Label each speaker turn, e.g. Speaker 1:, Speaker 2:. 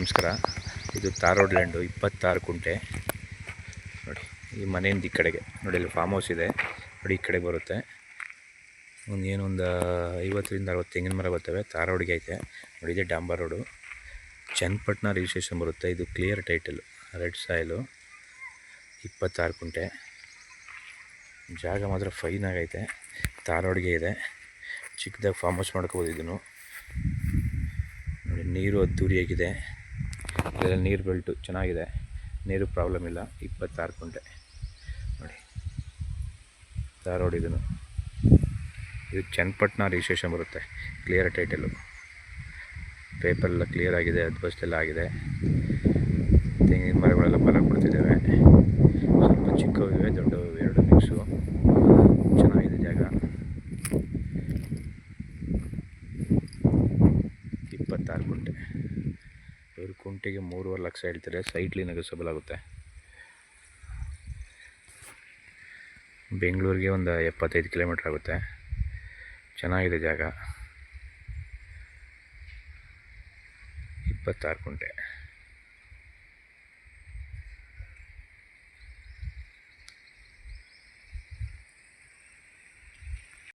Speaker 1: ನಮಸ್ಕಾರ. ಇದು ತಾರೋಡ್ ಲ್ಯಾಂಡು ಇಪ್ಪತ್ತಾರು ಕುಂಟೆ. ನೋಡಿ, ಈ ಮನೆಯಿಂದ ಈ ಕಡೆಗೆ. ನೋಡಿ, ಇಲ್ಲಿ ಫಾರ್ಮ್ ಹೌಸ್ ಇದೆ. ನೋಡಿ, ಈ ಕಡೆ ಬರುತ್ತೆ. ಒಂದು ಏನೊಂದು ಐವತ್ತರಿಂದ ಅರವತ್ತು ತೆಂಗಿನ ಮರ ಬರ್ತವೆ. ತಾರೋಡ್ಗೆ ಐತೆ. ನೋಡಿ, ಇದೆ ಡಾಂಬರ್ ರೋಡು ಚನ್ನಪಟ್ಟಣ ರಿಜಿಸ್ಟ್ರೇಷನ್ ಬರುತ್ತೆ. ಇದು ಕ್ಲಿಯರ್ ಟೈಟಲ್ ರೆಡ್ ಸಾಯಿಲು ಇಪ್ಪತ್ತಾರು ಕುಂಟೆ. ಜಾಗ ಮಾತ್ರ ಫೈನ್ ಆಗೈತೆ. ತಾರ್ ರೋಡ್ಗೆ ಇದೆ. ಚಿಕ್ಕದಾಗಿ ಫಾರ್ಮ್ ಹೌಸ್ ಮಾಡ್ಕೋಬೋದು ಇದನ್ನು. ನೀರು ಅದ್ದೂರಿಯಾಗಿದೆ ನೀರು ಬೆಲ್ಟು ಚೆನ್ನಾಗಿದೆ. ನೀರು ಪ್ರಾಬ್ಲಮ್ ಇಲ್ಲ. ಇಪ್ಪತ್ತಾರು ಕುಂಟೆ ನೋಡಿ. ಇದನ್ನು ಇದು ಚನ್ನಪಟ್ಟಣ ರಿಜಿಸ್ಟ್ರೇಷನ್ ಬರುತ್ತೆ. ಕ್ಲಿಯರ್ ಟೈಟಲು ಪೇಪರೆಲ್ಲ ಕ್ಲಿಯರ್ ಆಗಿದೆ ಅದ್ಬಸ್ತೆಲ್ಲ ಆಗಿದೆ. ತೆಂಗಿನ ಮರಗಳೆಲ್ಲ ಫಲ ಕೊಡ್ತಿದ್ದಾವೆ. ಸ್ವಲ್ಪ ಚಿಕ್ಕವಿವೆ, ದೊಡ್ಡವಿವೆ, ಎರಡು ಮಿಕ್ಸು ಚೆನ್ನಾಗಿದೆ ಜಾಗ. ಇಪ್ಪತ್ತಾರು ಇವರು ಕುಂಟೆಗೆ ಮೂರುವರೆ ಲಕ್ಷ ಹೇಳ್ತಾರೆ ಸೈಟ್ಲಿ ನಗಿಸಬಲಾಗುತ್ತೆ ಬೆಂಗಳೂರಿಗೆ ಒಂದು ಎಪ್ಪತ್ತೈದು ಕಿಲೋಮೀಟ್ರ್ ಆಗುತ್ತೆ. ಚೆನ್ನಾಗಿದೆ ಜಾಗ. ಇಪ್ಪತ್ತಾರು ಕುಂಟೆ